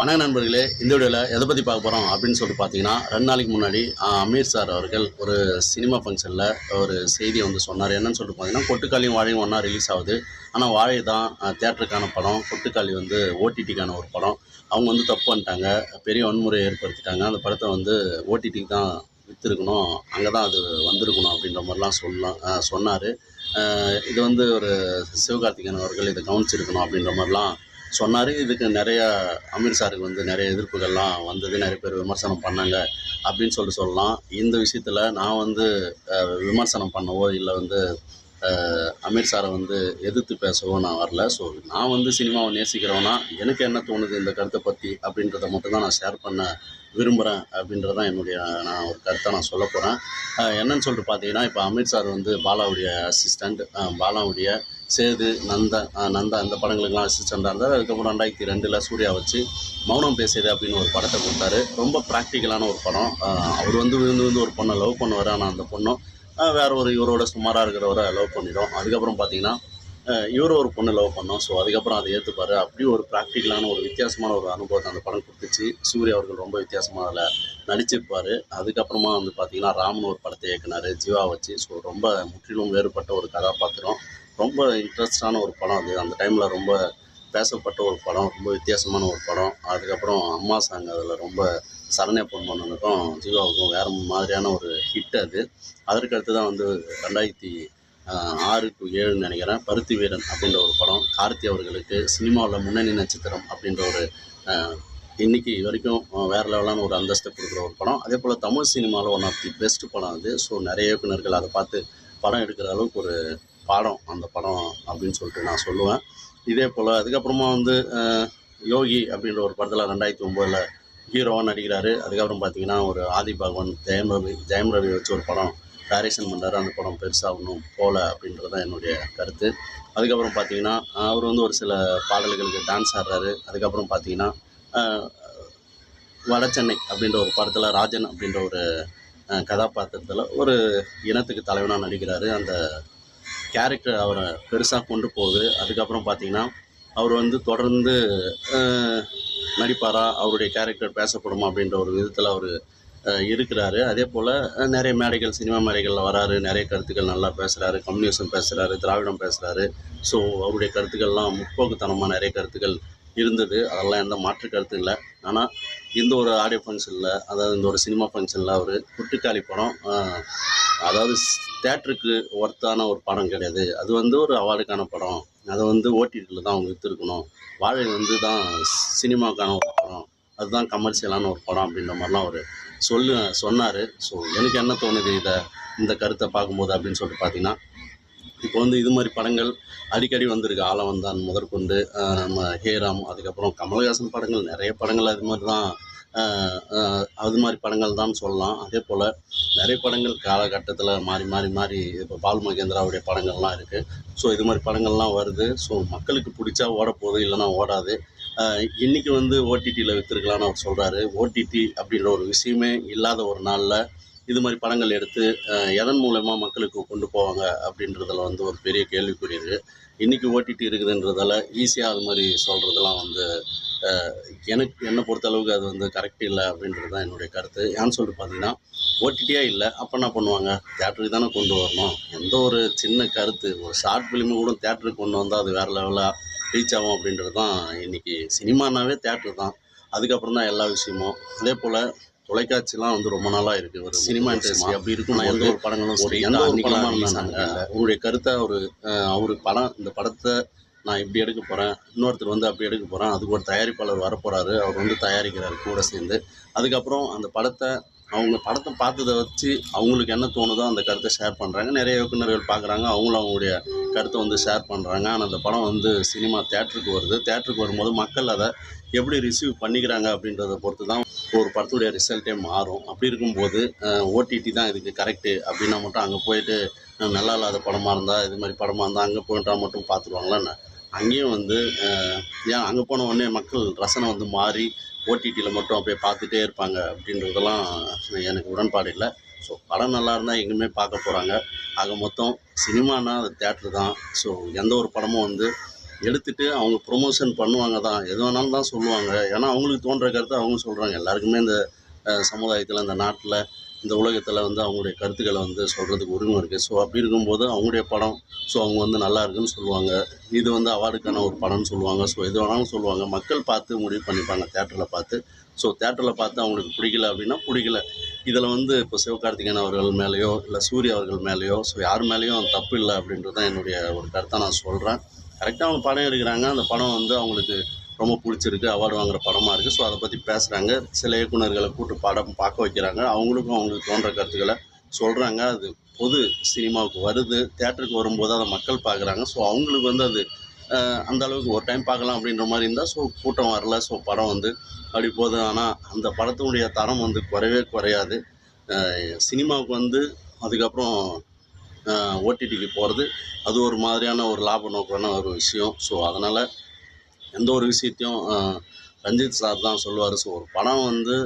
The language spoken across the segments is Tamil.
வணக்க நண்பர்களே இந்த வீடியோவில் எதை பற்றி பார்க்க போகிறோம் அப்படின்னு சொல்லிட்டு பார்த்தீங்கன்னா ரெண்டு நாளைக்கு முன்னாடி அமீர் சார் அவர்கள் ஒரு சினிமா ஃபங்க்ஷனில் ஒரு செய்தியை வந்து சொன்னார். என்னன்னு சொல்லிட்டு பார்த்தீங்கன்னா கொட்டுக்காளியும் வாழையும் ஒன்றா ரிலீஸ் ஆகுது. ஆனால் வாழை தான் தேட்டருக்கான படம். கொட்டுக்காளி வந்து ஓடிடிக்கான ஒரு படம். அவங்க வந்து தப்பு பண்ணிட்டாங்க. பெரிய வன்முறையை ஏற்படுத்திட்டாங்க. அந்த படத்தை வந்து ஓடிடிக்கு தான் விற்றுருக்கணும் அங்கே தான் அது வந்திருக்கணும் அப்படின்ற மாதிரிலாம் சொல்லலாம் சொன்னார். இது வந்து ஒரு சிவகார்த்திகேயன் அவர்கள் இதை கவனிச்சிருக்கணும் அப்படின்ற மாதிரிலாம் சொன்னார் இதுக்கு நிறையா அமீர் சாருக்கு வந்து நிறைய எதிர்ப்புகள்லாம் வந்தது நிறைய பேர் விமர்சனம் பண்ணாங்க அப்படின்னு சொல்லிட்டு சொல்லலாம். இந்த விஷயத்தில் நான் வந்து விமர்சனம் பண்ணவோ இல்லை வந்து அமீர் சாரை வந்து எதிர்த்து பேசவும் நான் வரல. ஸோ நான் வந்து சினிமாவை நேசிக்கிறவனா எனக்கு என்ன தோணுது இந்த கருத்தை பற்றி அப்படின்றத மட்டும்தான் நான் ஷேர் பண்ண விரும்புகிறேன் அப்படின்றதான் என்னுடைய நான் ஒரு கருத்தை நான் சொல்ல போகிறேன் என்னன்னு சொல்லிட்டு பார்த்தீங்கன்னா இப்போ அமீர் சார் வந்து பாலாவுடைய அசிஸ்டண்ட் பாலாவுடைய சேது நந்தா நந்தா அந்த படங்களுக்கெல்லாம் அசிஸ்டண்டாக இருந்தார். அதுக்கப்புறம் ரெண்டாயிரத்தி ரெண்டில் சூர்யா வச்சு மௌனம் பேசியது அப்படின்னு ஒரு படத்தை கொடுத்தாரு. ரொம்ப ப்ராக்டிக்கலான ஒரு படம். அவர் வந்து விழுந்து விழுந்து ஒரு பொண்ணை லவ் பண்ணுவார். ஆனால் அந்த பொண்ணும் வேற ஒரு இவரோட சுமாராக இருக்கிறவரை லவ் பண்ணிடும் அதுக்கப்புறம் பார்த்தீங்கன்னா இவர் ஒரு பொண்ணு லவ் பண்ணோம். ஸோ அதுக்கப்புறம் அதை ஏற்றுப்பாரு அப்படி ஒரு ப்ராக்டிக்கலான ஒரு வித்தியாசமான ஒரு அனுபவத்தை அந்த படம் கொடுத்துச்சு. சூர்யா அவர்கள் ரொம்ப வித்தியாசமாக அதில் நடிச்சிருப்பார். அதுக்கப்புறமா வந்து பார்த்தீங்கன்னா ராமன் ஒரு படத்தை இயக்குனார் ஜீவா வச்சு. ஸோ ரொம்ப முற்றிலும் வேறுபட்ட ஒரு கதாபாத்திரம். ரொம்ப இன்ட்ரெஸ்டான ஒரு படம் அது. அந்த டைமில் ரொம்ப பேசப்பட்ட ஒரு படம். ரொம்ப வித்தியாசமான ஒரு படம். அதுக்கப்புறம் அம்மா சாங் அதில் ரொம்ப சரண்யா பொன்மனனுக்கும் ஜீவாவுக்கும் வேறு மாதிரியான ஒரு ஹிட் அது. அதற்கு அடுத்து தான் வந்து ரெண்டாயிரத்தி ஆறுக்கு ஏழுன்னு நினைக்கிறேன் பருத்தி வீரன் அப்படின்ற ஒரு படம் கார்த்தி அவர்களுக்கு சினிமாவில் முன்னணி நட்சத்திரம் அப்படின்ற ஒரு இன்றைக்கி வரைக்கும் வேறு லெவலான ஒரு அந்தஸ்தை கொடுக்குற ஒரு படம். அதே போல் தமிழ் சினிமாவில் ஒன் ஆஃப் தி பெஸ்ட் படம் அது. ஸோ நிறைய இயக்குநர்கள் அதை பார்த்து படம் எடுக்கிற அளவுக்கு ஒரு பாடம் அந்த படம் அப்படின்னு சொல்லிட்டு நான் சொல்லுவேன். இதே போல் அதுக்கப்புறமா வந்து யோகி அப்படின்ற ஒரு படத்தில் ரெண்டாயிரத்தி ஒம்போதில் ஹீரோவாக நடிக்கிறாரு. அதுக்கப்புறம் பார்த்தீங்கன்னா ஒரு ஆதி பகவான் ஜெயம் ரவி ஜெயம் ரவி வச்சு ஒரு படம் டைரக்ஷன் பண்ணுறாரு அந்த படம் பெருசாக ஒன்றும் போகல அப்படின்றது தான் என்னுடைய கருத்து. அதுக்கப்புறம் பார்த்தீங்கன்னா அவர் வந்து ஒரு சில பாடல்களுக்கு டான்ஸ் ஆடுறாரு. அதுக்கப்புறம் பார்த்தீங்கன்னா வட சென்னை அப்படின்ற ஒரு படத்தில் ராஜன் அப்படின்ற ஒரு கதாபாத்திரத்தில் ஒரு இனத்துக்கு தலைவனாக நடிக்கிறாரு. அந்த கேரக்டர் அவரை பெருசாக கொண்டு போகுது. அதுக்கப்புறம் பார்த்தீங்கன்னா அவர் வந்து தொடர்ந்து நடிப்பாரா அவருடைய கேரக்டர் பேசப்படுமா அப்படின்ற ஒரு விதத்தில் அவர் இருக்கிறாரு. அதே போல் நிறைய மேடைகள் சினிமா மேடைகளில் வராரு நிறைய கருத்துக்கள் நல்லா பேசுகிறாரு கம்யூனிசம் பேசுகிறாரு திராவிடம் பேசுகிறாரு ஸோ அவருடைய கருத்துக்கள்லாம் முற்போக்குத்தனமாக நிறைய கருத்துக்கள் இருந்தது. அதெல்லாம் எந்த மாற்று கருத்து இல்லை. ஆனால் இந்த ஒரு ஆடியோ ஃபங்க்ஷனில் அதாவது இந்த ஒரு சினிமா ஃபங்க்ஷனில் அவர் குட்டுக்காளி படம் அதாவது தேட்டருக்கு ஒர்த்தான ஒரு படம் கிடையாது. அது வந்து ஒரு அவார்டுக்கான படம். அதை வந்து ஓடிடியில் தான் அவங்க விற்றுருக்கணும் வாழை வந்து தான் சினிமாக்கான ஒரு படம். அதுதான் கமர்ஷியலான ஒரு படம் அப்படின்ற மாதிரிலாம் அவர் சொல்லு சொன்னார். ஸோ எனக்கு என்ன தோணுது இதை இந்த கருத்தை பார்க்கும்போது அப்படின்னு சொல்லிட்டு பார்த்தீங்கன்னா இப்போ வந்து இது மாதிரி படங்கள் அடிக்கடி வந்திருக்கு. ஆலவந்தான் முதற்கொண்டு நம்ம ஹேராம் அதுக்கப்புறம் கமலஹாசன் படங்கள் நிறைய படங்கள் அது மாதிரி தான் அது மாதிரி படங்கள் தான் சொல்லலாம். அதே போல் நிறைய படங்கள் காலகட்டத்தில் மாறி மாறி மாறி இப்போ பால் மகேந்திராவுடைய படங்கள்லாம் இருக்குது ஸோ இது மாதிரி படங்கள்லாம் வருது. ஸோ மக்களுக்கு பிடிச்சா ஓடப்போகுது இல்லைன்னா ஓடாது. இன்றைக்கி வந்து ஓடிடியில் விற்றுருக்கலான்னு அவர் சொல்கிறாரு ஓடிடி அப்படின்ற ஒரு விஷயமே இல்லாத ஒரு நாளில் இது மாதிரி படங்கள் எடுத்து எதன் மூலயமா மக்களுக்கு கொண்டு போவாங்க அப்படின்றதில் வந்து ஒரு பெரிய கேள்விக்குறி இருக்குது இன்றைக்கி ஓடிடி இருக்குதுன்றதால ஈஸியாக அது மாதிரி சொல்கிறதெல்லாம் வந்து எனக்கு என்னை பொறுத்தளவுக்கு அது வந்து கரெக்ட் இல்லை அப்படின்றது தான் என்னுடைய கருத்து. ஏன்னு சொல்லிட்டு பார்த்தீங்கன்னா ஓடிடியே இல்லை. அப்போ என்ன பண்ணுவாங்க? தேட்டருக்கு தானே கொண்டு வரணும். எந்த ஒரு சின்ன கருத்து. ஒரு ஷார்ட் ஃபிலிமு கூட தேட்டருக்கு கொண்டு வந்தால் அது வேறு லெவலாக ரீச் ஆகும் அப்படின்றது தான் இன்றைக்கி சினிமானாவே தேட்டர் தான். அதுக்கப்புறம் தான் எல்லா விஷயமும். அதே போல் தொலைக்காட்சிலாம் வந்து ரொம்ப நாளாக இருக்குது ஒரு சினிமா இண்டஸ்ட்ரி அப்படி இருக்கும் எந்த ஒரு படங்களும் சரி எந்த ஒரு படமாக இருந்தாங்க உங்களுடைய கருத்தை அவர் அவர் படம் இந்த படத்தை நான் இப்படி எடுக்க போகிறேன் இன்னொருத்தர் வந்து அப்படி எடுக்க போகிறேன் அதுக்கு ஒரு தயாரிப்பாளர் வரப்போகிறாரு அவர் வந்து தயாரிக்கிறாரு கூட சேர்ந்து. அதுக்கப்புறம் அந்த படத்தை அவங்க படத்தை பார்த்ததை வச்சு அவங்களுக்கு என்ன தோணுதோ அந்த கருத்தை ஷேர் பண்ணுறாங்க நிறைய இயக்குநர்கள் பார்க்குறாங்க. அவங்களும் அவங்களுடைய கருத்தை வந்து ஷேர் பண்ணுறாங்க ஆனால் அந்த படம் வந்து சினிமா தேட்டருக்கு வருது. தேட்டருக்கு வரும்போது மக்கள் அதை எப்படி ரிசீவ் பண்ணிக்கிறாங்க அப்படின்றத பொறுத்து தான் ஒரு படத்துடைய ரிசல்ட்டே மாறும். அப்படி இருக்கும்போது ஓடிடி தான் இதுக்கு கரெக்டு அப்படின்னா மட்டும் அங்கே போயிட்டு நல்லா இல்லாத படமாக இருந்தால் இது மாதிரி படமாக இருந்தால் அங்கே போயிட்டா மட்டும் பார்த்துருவாங்களா அங்கேயும் வந்து ஏன் அங்கே போன உடனே மக்கள் ரசனை வந்து மாறி ஓடிடியில் மட்டும் அப்படியே பார்த்துட்டே இருப்பாங்க அப்படின்றதெல்லாம் எனக்கு உடன்பாடு இல்லை. ஸோ படம் நல்லா இருந்தால் எங்கேயுமே பார்க்க போகிறாங்க ஆக மொத்தம் சினிமானா அது தேட்ரு தான். ஸோ எந்த ஒரு படமும் வந்து எடுத்துட்டு அவங்க ப்ரொமோஷன் பண்ணுவாங்க தான். எது வேணாலும் தான் சொல்லுவாங்க. ஏன்னா அவங்களுக்கு தோன்ற கருத்தை அவங்க சொல்கிறாங்க எல்லாருக்குமே இந்த சமுதாயத்தில் இந்த நாட்டில் இந்த உலகத்தில் வந்து அவங்களுடைய கருத்துக்களை வந்து சொல்கிறதுக்கு உரிமை இருக்குது ஸோ அப்படி இருக்கும்போது அவங்களுடைய படம் ஸோ அவங்க வந்து நல்லா இருக்குன்னு சொல்லுவாங்க. இது வந்து அவார்டுக்கான ஒரு படம்னு சொல்லுவாங்க. ஸோ எது வேணாலும் சொல்லுவாங்க. மக்கள் பார்த்து முடிவு பண்ணிப்பாங்க தேட்டரில் பார்த்து. ஸோ தேட்டரில் பார்த்து அவங்களுக்கு பிடிக்கல அப்படின்னா பிடிக்கல. இதில் வந்து இப்போ சிவகார்த்திகேயன் அவர்கள் மேலேயோ இல்லை சூர்யா அவர்கள் மேலேயோ ஸோ யார் மேலேயும் தப்பு இல்லை அப்படின்றது தான் என்னுடைய ஒரு கருத்தை நான் சொல்கிறேன் கரெக்டாக அவங்க படம் எடுக்கிறாங்க. அந்த படம் வந்து அவங்களுக்கு ரொம்ப பிடிச்சிருக்கு அவார்டு வாங்குற படமாக இருக்குது ஸோ அதை பற்றி பேசுகிறாங்க சில இயக்குனர்களை கூட்டு படம் பார்க்க வைக்கிறாங்க. அவங்களுக்கும் அவங்களுக்கு தோன்ற கருத்துக்களை சொல்கிறாங்க அது பொது சினிமாவுக்கு வருது. தேட்டருக்கு வரும்போது அதை மக்கள் பார்க்குறாங்க. ஸோ அவங்களுக்கு வந்து அது அந்த அளவுக்கு ஒரு டைம் பார்க்கலாம் அப்படின்ற மாதிரி இருந்தால் ஸோ கூட்டம் வரல. ஸோ படம் வந்து அப்படி போகுது. ஆனால் அந்த படத்தினுடைய தரம் வந்து குறையவே குறையாது. சினிமாவுக்கு வந்து அதுக்கப்புறம் ஓடிடிக்கு போகிறது அது ஒரு மாதிரியான ஒரு லாப நோக்கான ஒரு விஷயம். ஸோ அதனால் எந்த ஒரு விஷயத்தையும் ரஞ்சித் சார் தான் சொல்லுவார். ஸோ ஒரு படம் வந்து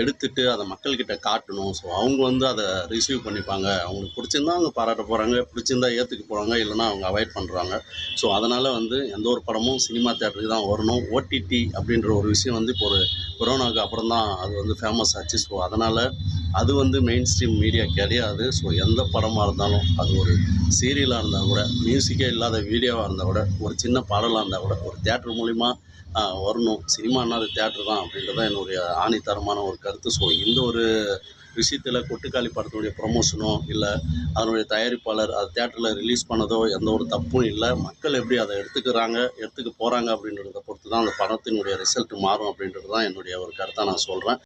எடுத்துட்டு அதை மக்கள்கிட்ட காட்டணும். ஸோ அவங்க வந்து அதை ரிசீவ் பண்ணிப்பாங்க. அவங்களுக்கு பிடிச்சிருந்தா அவங்க பாராட்ட போகிறாங்க பிடிச்சிருந்தா ஏற்றுக்க போகிறாங்க இல்லைன்னா அவங்க அவாய்ட் பண்ணுறாங்க ஸோ அதனால் வந்து எந்த ஒரு படமும் சினிமா தேட்டருக்கு தான் வரணும். ஓடிடி அப்படின்ற ஒரு விஷயம் வந்து இப்போ ஒரு கொரோனாவுக்கு அப்புறம் தான் அது வந்து ஃபேமஸ் ஆச்சு. ஸோ அதனால் அது வந்து மெயின் ஸ்ட்ரீம் மீடியா கிடையாது. ஸோ எந்த படமாக இருந்தாலும் அது ஒரு சீரியலாக இருந்தால் கூட மியூசிக்கே இல்லாத வீடியோவாக இருந்தால் கூட ஒரு சின்ன பாடலாக இருந்தால் கூட ஒரு தேட்டர் மூலிமா வரணும். சினிமானா அது தேட்டர் தான் அப்படின்றது தான் என்னுடைய ஆணித்தரமான ஒரு கருத்து. ஸோ இந்த ஒரு விஷயத்தில் கொட்டுக்காளி படத்தினுடைய ப்ரொமோஷனோ இல்லை அதனுடைய தயாரிப்பாளர் அது தேட்டரில் ரிலீஸ் பண்ணதோ எந்த ஒரு தப்பும் இல்லை. மக்கள் எப்படி அதை எடுத்துக்கிறாங்க எடுத்துக்க போகிறாங்க அப்படின்றத பொறுத்து தான் அந்த படத்தினுடைய ரிசல்ட் மாறும் அப்படின்றது தான் என்னுடைய ஒரு கருத்தை நான் சொல்கிறேன்